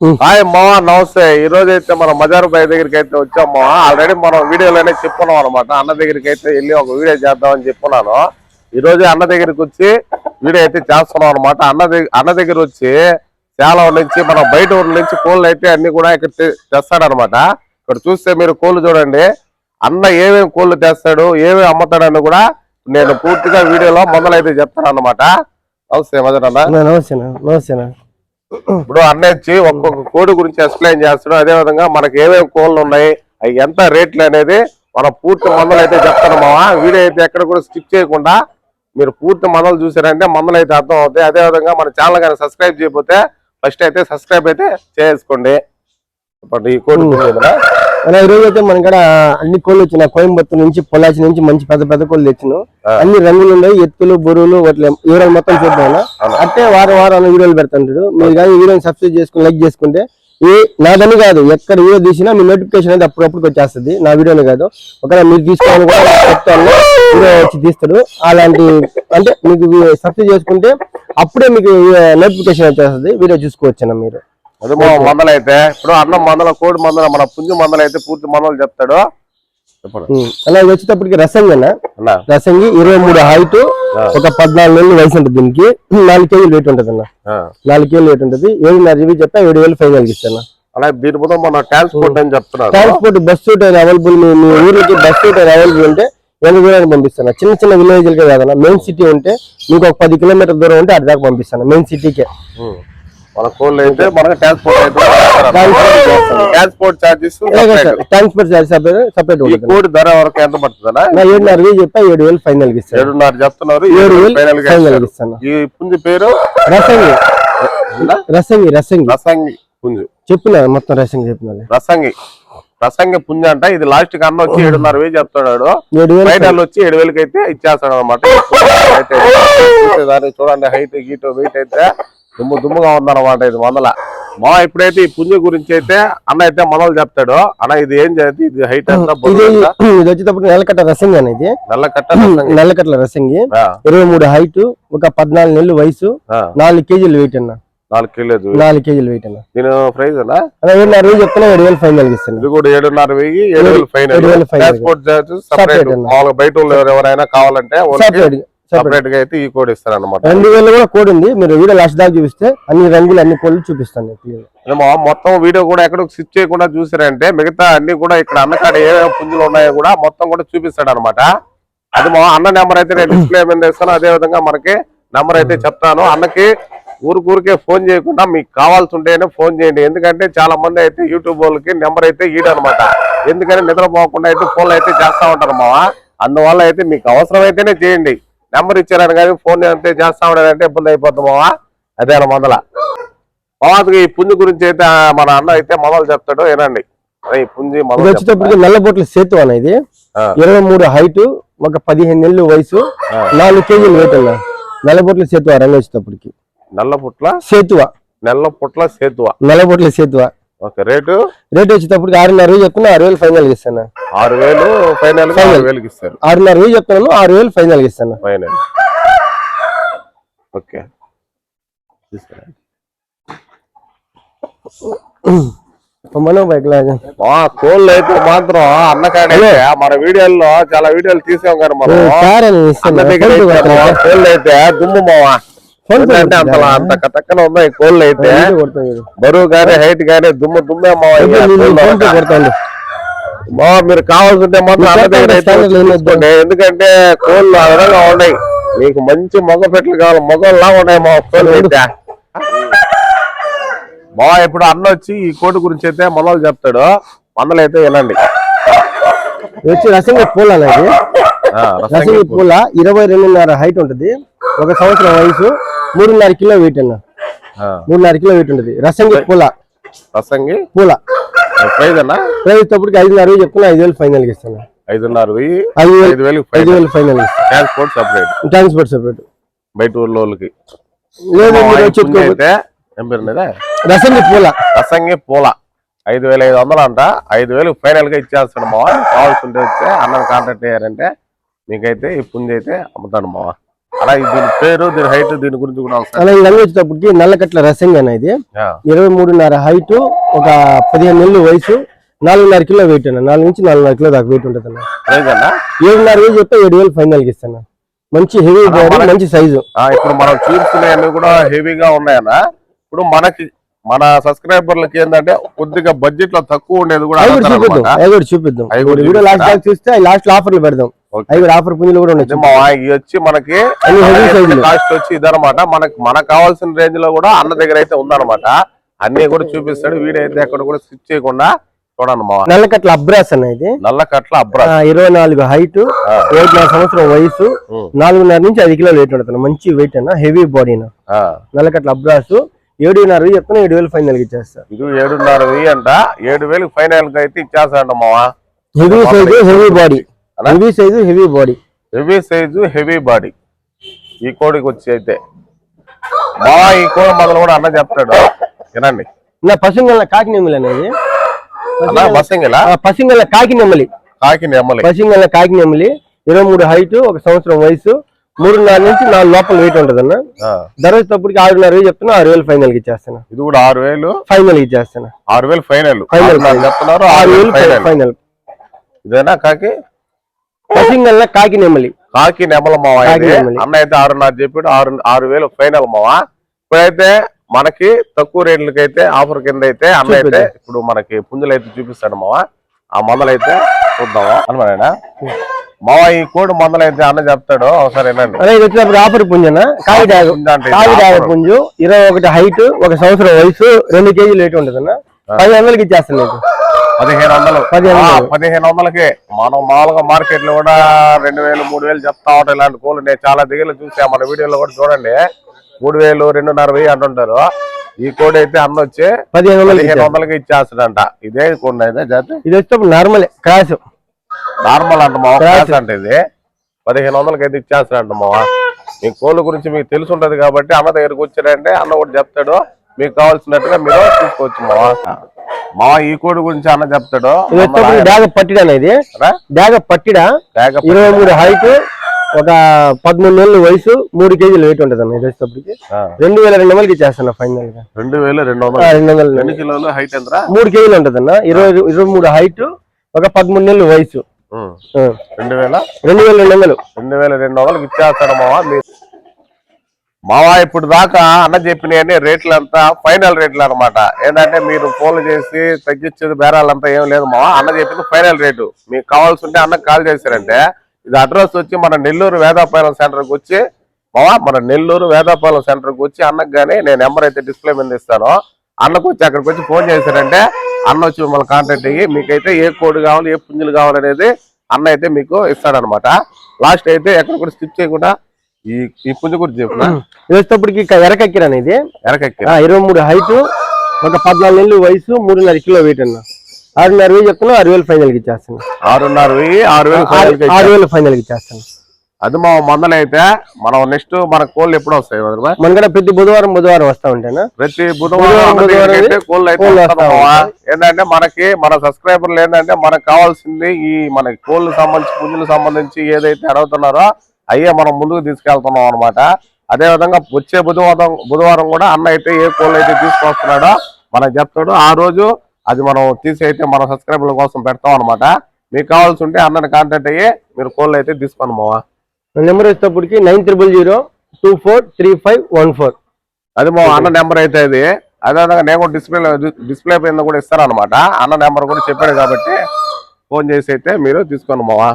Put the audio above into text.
Hi మావా నమస్తే. ఈ రోజు అయితే మనం మజారు బాయ్ దగ్గరికి అయితే వచ్చాం మావా ఆల్రెడీ మనం వీడియోలోనే చెప్పుకున్నాం అనమాట అన్న దగ్గరికి అయితే వెళ్ళి ఒక వీడియో చేద్దామని చెప్పున్నాను. ఈ రోజు అన్న దగ్గరికి వచ్చి వీడియో అయితే చేస్తున్నాం అనమాట అన్న దగ్గర అన్న దగ్గర వచ్చి చాలా నుంచి మనం బయట ఊర్ల నుంచి కోళ్ళు అయితే అన్ని కూడా ఇక్కడ తెస్తాడనమాట ఇక్కడ చూస్తే మీరు కోళ్ళు చూడండి. అన్న ఏమేమి కోళ్ళు తెస్తాడు ఏమేమి అమ్ముతాడని కూడా నేను పూర్తిగా వీడియోలో మొదలైతే చెప్తాను అనమాట నమస్తే అన్నా, నమస్తేనా నమస్తేనా ఇప్పుడు అన్నీ ఒక్కొక్క కోడి గురించి ఎక్స్ప్లెయిన్ చేస్తాడు అదే విధంగా మనకి ఏమేమి కోళ్ళు ఉన్నాయి అవి ఎంత రేట్లు అనేది మనం పూర్తి మందలు అయితే చెప్తాను మావా. వీడియో అయితే ఎక్కడ కూడా స్కిప్ చేయకుండా మీరు పూర్తి మందలు చూసారంటే మందలు అయితే అర్థం అవుతాయి. అదే విధంగా మన ఛానల్ కానీ సబ్స్క్రైబ్ చేయకపోతే ఫస్ట్ అయితే సబ్స్క్రైబ్ అయితే చేసుకోండి. ఇప్పుడు ఈ కోడి అలా ఈ రోజు అయితే మన కాడ అన్ని కోళ్ళు వచ్చిన కోయంబత్తూరు నుంచి పొల్లాచి నుంచి మంచి పెద్ద పెద్ద కోళ్ళు తెచ్చిన. అన్ని రంగులు ఉన్నాయి. ఎత్తులు బొరువులు వాటి మొత్తం చూద్దాం. అంటే వారం వారం వీడియోలు పెడుతుంటాడు మీరు కానీ వీడియోని సబ్స్క్రైబ్ చేసుకుని లైక్ చేసుకుంటే ఏ నాదని కాదు ఎక్కడ వీడియో తీసినా మీ నోటిఫికేషన్ అనేది అప్పుడప్పుడు వచ్చేస్తుంది. నా వీడియోనే కాదు. ఒకవేళ మీరు తీసుకోవాలని కూడా చెప్తాను. వీడియో వచ్చి తీస్తాడు. అలాంటి అంటే మీకు సబ్స్క్రైబ్ చేసుకుంటే అప్పుడే మీకు నోటిఫికేషన్ వచ్చేస్తుంది. వీడియో చూసుకోవచ్చునా మీరు? అది మందలు అయితే ఇప్పుడు అన్నం మందల కోడి మందల మన పుంజు మందలు అయితే పూర్తి మందలు చెప్తాడు. అలా ఇది వచ్చేటప్పటికి రసంగనా రసంగి ఇరవై మూడు హైట్ ఒక పద్నాలుగు నెలలు వయసు ఉంటుంది దీనికి. నాలుగు కేజీలు వెయిట్ ఉంటుంది అన్న. నాలుగు కేజీలు వెయిట్ ఉంటుంది. ఏడున్నర జీబీ చెప్పా ఏడు వేలు ఫైనల్ ఇస్తాను అలాగే దీని ముందు మన ట్రాన్స్పోర్ట్ అని చెప్తున్నారు. ట్రాన్స్పోర్ట్ బస్సు టైర్ అవైలబుల్ మీ ఊరికి బస్సు టైర్ అవైలబుల్ ఉంటే ఎన్ని దూరానికి పంపిస్తాను చిన్న చిన్న విలేజ్లకే కాదన్న. మెయిన్ సిటీ ఉంటే మీకు ఒక పది కిలోమీటర్ దూరం ఉంటే అది దాకా పంపిస్తాను మెయిన్ సిటీకే. మన కోళ్ళు అయితే మనకి transport transport charges transport charge separate ఈ కోడి ధర వరకు ఎంత పడుతుందా ఏడున్నర వేలు చెప్పా ఏడు వేలు ఫైనల్ ఇస్తాను. ఏడున్నర చెప్తున్నారు ఏడు వేలు ఫైనల్. ఇస్తాను. ఈ పుంజు పేరు? రసంగి. రసంగి రసంగి. రసంగి పుంజు. చెప్పిన మొత్తం రసంగి చెప్పిన. రసంగి. రసంగి పుంజు అంట ఇది లాస్ట్కి అన్న వచ్చి ఏడున్నర వేలు వేలు ఫైనల్ వచ్చి ఏడు వేలకి అయితే ఇచ్చేస్తాడు అనమాట చూడండి హైట్ గీట్ వెయిట్ అయితే. దుమ్ము దుమ్ముగా ఉందన్నమాట ఇది వందల మా ఇప్పుడైతే ఈ పుంజు గురించి అయితే అన్న అయితే మొదలు చెప్తాడు. అన్న ఇది ఏం చేయాలి ఇది హైట్ ఇది వచ్చేటప్పుడు నెలకట్ట రసంగి అనేది నల్ల కట్ట రసంగి. నెలకట్ల రసంగి. ఇరవై మూడు హైట్ ఒక పద్నాలుగు నెలలు వయసు. నాలుగు కేజీలు వెయిట్ అన్న. నాలుగు నాలుగు కేజీలు వెయిట్ అన్న. అన్నా? ఏడున్నర వేలు చెప్తున్నా ఏడు వేలు ఫైనల్ ఇస్తాను ఇది కూడా ఏడున్నర వెయ్యి ఏడు వేలు ఫైనల్. ట్రాన్స్పోర్ట్ బయట ఎవరైనా కావాలంటే సపరేట్గా అయితే ఈ కోడ్ ఇస్తారు అనమాట రెండు వేలు కూడా కోడ్ ఉంది. మీరు వీడియో లాస్ట్ దాకా చూపిస్తే అన్ని రంగులు అన్ని కోళ్ళు చూపిస్తాను. మొత్తం వీడియో కూడా ఎక్కడ స్విచ్ చేయకుండా చూసారంటే మిగతా అన్ని కూడా ఇక్కడ అన్నకాడ ఏ పుంజులు ఉన్నాయో కూడా మొత్తం కూడా చూపిస్తాడు అనమాట అది మా అన్న నెంబర్ అయితే నేను డిస్ప్లే మీద ఇస్తాను అదే విధంగా మనకి నెంబర్ అయితే చెప్తాను. అన్నకి ఊరికూరికే ఫోన్ చేయకుండా మీకు కావాల్సి ఉంటేనే ఫోన్ చేయండి. ఎందుకంటే చాలా మంది అయితే యూట్యూబ్ వాళ్ళకి నెంబర్ అయితే ఈడనమాట ఎందుకని నిద్రపోకుండా అయితే ఫోన్లు అయితే చేస్తా ఉంటారు మావా. అందువల్ల అయితే మీకు అవసరం అయితేనే చేయండి. నెంబర్ ఇచ్చారని కానీ ఫోన్ అయితే చేస్తా ఉన్నారంటే ఇబ్బంది అయిపోతుంది మావా అదే మొదల. మామూలుగా ఈ పుంజు గురించి అయితే మన అన్న అయితే మొదలు చెప్తాడు ఏనండి ఈ పుంజి వచ్చేటప్పటికి నల్లబొట్ల సేతు ఆ. ఇరవై మూడు హైట్ ఒక పదిహేను నెలలు వయసు. నాలుగు కేజీలు వెయిట్ అన్న. నల్లబొట్ల సేతువ రంగు వచ్చేటప్పటికి? నల్ల పుట్ల సేతువ. నెల్ల పుట్ల సేతువ? నల్లబొట్ల సేతువ. Okay rate? రేట్ వచ్చేటప్పటికి ఆరున్నర చెప్తున్నా ఆరు వేలు ఫైనల్ ఇస్తాను? ఆరు వేలు ఫైనల్ ఆరు వేలకి ఇస్తారు. ఆరున్నర చెప్తున్నాను ఆరు వేలు ఫైనల్ ఇస్తాను? Final okay. మనో బైక్ కోళ్ళు అయితే మాత్రం అన్నకాడే మన వీడియోల్లో చాలా వీడియోలు తీసాం కానీ మనం. కోళ్ళు అయితే దుమ్ము మావా. అంటే అంత అంత తక్కన ఉన్నాయి కోళ్ళు అయితే. బరువు కానీ హైట్ కానీ దుమ్ము దుమ్మే మావా ఈ నేను కోళ్ళు ఫోన్ పే అంతా. కొడతాను. మా మీరు కావాల్సింటే మాత్రం అన్న దగ్గర అయితే ఎందుకంటే కోళ్ళు ఆ విధంగా ఉన్నాయి. మీకు మంచి మగ పెట్టలు కావాలి. మగల్లా ఉన్నాయి మా కోళ్ళు అయితే. మా ఇప్పుడు అన్న వచ్చి ఈ కోటి గురించి అయితే మొదలు చెప్తాడు. మందలు అయితే ఇది వచ్చి రసంగి పూల రసంగి పూల ఇరవై రెండున్నర హైట్ ఉంటుంది. ఒక సంవత్సరం వయసు. మూడున్నర కిలో వెయిట్ అన్న. మూడున్నర కిలో వెయిట్ ఉంటుంది. రసంగి పూల. రసంగి? పూల. ప్రైజ్ అన్న? ప్రైస్ తప్పటికి ఐదున్నర వేలు చెప్తున్నా ఐదు వేలు ఫైనల్ ఇస్తాను. ఐదున్నర వెయ్యి ఐదు వేలు ఐదు వేలు final transport separate transport separate బయట ఊర్లో వాళ్ళకి? రసంగి పూల. రసంగి పూల. ఐదు వేల ఐదు వందలు అంట. ఐదు వేలు ఫైనల్గా ఇచ్చేస్తాడు మావా. కావాల్సి ఉంటే వచ్చి అన్నం కాంటాక్ట్ అయ్యారంటే మీకైతే ఈ పుంజు అయితే అమ్ముతాడు మావా. అలా ఈ దీని పేరు దీని హైట్ దీని గురించి కూడా ఒకసారి అలా ఈ రంగు వచ్చేటప్పటికి నల్లకట్ల రసంగా ఇది. ఆ, ఇరవై మూడున్నర హైట్ ఒక పదిహేను నెలలు వయసు నాలుగున్నర కిలో వెయిట్ అన్న. నాలుగు నుంచి నాలుగున్నర కిలో దాకా వెయిట్ ఉంటుంది అన్న ఏడున్నర వేలు చెప్తే ఏడు వేలు ఫైనల్కి ఇస్తాను. మంచి హెవీ బాడీ మంచి సైజు ఆ, ఇప్పుడు మనం చూసుకునేవి కూడా హెవీగా ఉన్నాయన్న. ఇప్పుడు మనకి మన సబ్స్క్రైబర్లకి ఏంటంటే కొద్దిగా బడ్జెట్లో తక్కువ ఉండేది కూడా చూపిద్దాం. చూపిద్దాం. లాస్ట్ చూస్తే లాస్ట్ ఆఫర్లు పెడదాం. అవి కూడా ఆఫర్ పుంజులు కూడా ఉన్నాయి. వచ్చి మనకి. కాస్ట్ వచ్చి ఇదనమాట మనకి మనకు కావాల్సిన రేంజ్లో కూడా అన్న దగ్గర అయితే ఉందన్నమాట. అన్ని కూడా చూపిస్తాడు. వీడియో అయితే ఎక్కడ కూడా స్విచ్ చేయకుండా నల్లకట్ల అబ్రాస్ అన్న ఇది. నల్ల కట్ల అబ్రా ఆ, ఇరవై నాలుగు హైట్ ఆ. ఏడున్నర సంవత్సరం వయసు. నాలుగున్నర నుంచి ఐదు కిలోలు వెయిట్ ఉంటుంది మంచి వెయిట్ అన్న. హెవీ బాడీ నల్లకట్ల అబ్రాస్. ఏడున్నర చెప్తున్నా ఏడు వేలు ఫైనల్కి ఇచ్చేస్తా. ఇది ఏడున్నర వెయ్యి అంట. ఏడు వేలు ఫైనల్గా అయితే ఇచ్చేస్తాడు మావా. Heavy size heavy body heavy size heavy body. Heavy size heavy body. ఈ కోడికి వచ్చి అయితే. బావా ఈ కోడి మొదలు కూడా అన్న చెప్తాడు. వినండి. నా పసింగల కాకి నెమ్మలి అనేది పసింగల కాకి నెమ్మలి కాకి నెమ్మలి పసింగల కాకి నెమ్మలి ఇరవై మూడు హైట్ ఒక సంవత్సరం వయసు. మూడున్నర నుంచి నాలుగు లోపల వెయిట్ ఉంటుంది అన్న ధర వచ్చేటప్పటికి ఆరున్నర వేలు చెప్తున్నా ఆరు వేలు ఫైనల్ ఇచ్చేస్తాను ఇది కూడా ఆరు వేలు. ఫైనల్ ఇచ్చేస్తాను ఆరు వేలు ఫైనల్ Final. చెప్తున్నారు ఆరు వేలు ఫైనల్ ఫైనల్ ఇదేనా కాకి? పసింగల కాకి నెమ్మలి కాకి నెమల మావ నెమలి. అన్న అయితే ఆరున్నర చెప్పాడు ఆరు ఆరు వేలు ఫైనల్ మావా? ఇప్పుడైతే మనకి తక్కువ రేట్లకి అయితే ఆఫర్ కింద అయితే అన్న అయితే. ఇప్పుడు మనకి పుంజులు అయితే చూపిస్తాడు మావా. ఆ మందలు అయితే చూద్దామా అనమాడేనా మావా ఈ కోడి మందలు అయితే అన్న చెప్తాడు. ఒకసారి వినండి. ఆఫర్ పుంజన? కాకి డాగ పుంజు ఇరవై ఒకటి హైట్ ఒక సంవత్సరం వయసు రెండు కేజీలు వెయిట్ ఉంటుంది అన్న పది వందలకి ఇచ్చేస్తాను పదిహేను వందలు. పదిహేను వందలకి మనం మామూలుగా మార్కెట్లో కూడా రెండు వేలు మూడు వేలు చెప్తా ఉంటాయి ఇలాంటి కోళ్ళు నేను చాలా దగ్గర చూసా. మన వీడియోలో కూడా చూడండి. మూడు వేలు రెండున్నర వెయ్యి అంటుంటారు. ఈ కోడి అయితే అన్న వచ్చి పదిహేను పదిహేను. వందలకి ఇచ్చేస్తాడంట. ఇదే కోడి అయితే జాతి? ఇది వచ్చేటప్పుడు నార్మల్. క్రాస్. నార్మల్ అంట మావ Class. క్లాస్ అంటే ఇది. పదిహేను వందలకి అయితే ఇచ్చేస్తాడంట మావ మీ కోళ్ళ గురించి మీకు తెలిసి ఉంటది కాబట్టి అన్న దగ్గరకు వచ్చారంటే అన్న కూడా చెప్తాడు. మీకు కావాల్సినట్టుగా మీరు తీసుకోవచ్చు మావ మావ ఈ కోడి గురించి అన్న చెప్తాడు డాగ పట్టిడ అనేది డాగ పట్టిడ? ఇరవై మూడు హైట్ ఒక పదమూడు నెలలు వయసు మూడు కేజీలు వెయిట్ ఉంటుంది అన్న ఇది వచ్చేటప్పటికి రెండు వేల రెండు వందలకి ఇచ్చేస్తాను ఫైనల్గా. రెండు వేలు రెండు వందలు. రెండు వందలు. రెండు కిలోలు హైట్ ఎంతరా? మూడు కేజీలు ఉంటుంది అన్న. ఇరవై ఇరవై మూడు హైట్ ఒక పదమూడు నెలలు వయసు. రెండు వేల? రెండు వేల రెండు వందలు. రెండు వేల రెండు వందలకి ఇచ్చేస్తాడు మావా మీరు మావా ఇప్పుడు దాకా అన్న చెప్పిన రేట్లు అంతా ఫైనల్ రేట్లు అనమాట ఏంటంటే మీరు ఫోన్లు చేసి తగ్గించేది బేరాలంతా ఏం లేదు మావా అన్న చెప్పింది ఫైనల్ రేటు. మీకు కావాల్సి ఉంటే అన్నకు కాల్ చేశారంటే ఇది అడ్రస్ వచ్చి మన నెల్లూరు వేదాపాలెం సెంటర్కి వచ్చి మావా మన నెల్లూరు వేదాపాలెం సెంటర్కి వచ్చి అన్నకు కానీ నేను నెంబర్ అయితే డిస్ప్లే మీద ఇస్తాను. అన్నకు వచ్చి అక్కడికి వచ్చి ఫోన్ చేశారంటే అన్న వచ్చి మిమ్మల్ని కాంటాక్ట్ అయ్యి మీకైతే ఏ కోడ్ కావాలి ఏ పుంజులు కావాలనేది అన్న అయితే మీకు ఇస్తాడనమాట. లాస్ట్ అయితే ఎక్కడ కూడా స్కిప్ చేయకుండా ఈ ఈ పుంజు గురించి చెప్పిన ఇది వచ్చేటప్పటికి ఎరకెక్కిర అనేది వెనకెక్కి ఆ, ఇరవై మూడు హైట్ ఒక పద్నాలుగు నెలలు వయసు మూడున్నర కిలో వెయిట్ అన్న. ఆరున్నర వేలు చెప్తున్నా ఆరు వేలు ఫైనల్ ఇచ్చేస్తాను ఆరున్నర వెయ్యి ఆరు వేలు ఆరు. వేలు ఫైనల్ ఇచ్చేస్తాను అది మా మందలు అయితే మనం నెక్స్ట్ మన కోళ్ళు ఎప్పుడు వస్తాయి వదినా? మన కూడా ప్రతి బుధవారం బుధవారం వస్తా ఉంటాను ప్రతి బుధవారం, కోళ్ళు అయితే. ఏంటంటే మనకి మన సబ్స్క్రైబర్లు ఏంటంటే మనకు కావాల్సింది ఈ మనకి కోళ్ళు సంబంధించి పుంజులకు సంబంధించి ఏదైతే అడుగుతున్నారో అయ్యే మనం ముందుకు తీసుకెళ్తున్నాం అనమాట అదే విధంగా వచ్చే బుధవారం బుధవారం కూడా అన్న అయితే ఏ కోళ్ళు అయితే తీసుకొస్తున్నాడో మనకు చెప్తాడు. ఆ రోజు అది మనం తీసి అయితే మన సబ్స్క్రైబర్ల కోసం పెడతాం అనమాట మీకు కావాల్సి ఉంటే అన్నని కాంటాక్ట్ అయ్యి మీరు కోళ్ళు అయితే తీసుకోండి మావా నెంబర్ వచ్చేటప్పటికి nine triple zero two four three five one four. అది మా అన్న నెంబర్ అయితే ఇది అదేవిధంగా నేను కూడా డిస్ప్లే డిస్ప్లే పైన కూడా ఇస్తాను అనమాట అన్న నెంబర్ కూడా చెప్పాడు కాబట్టి ఫోన్ చేసి అయితే మీరు తీసుకోండి మావా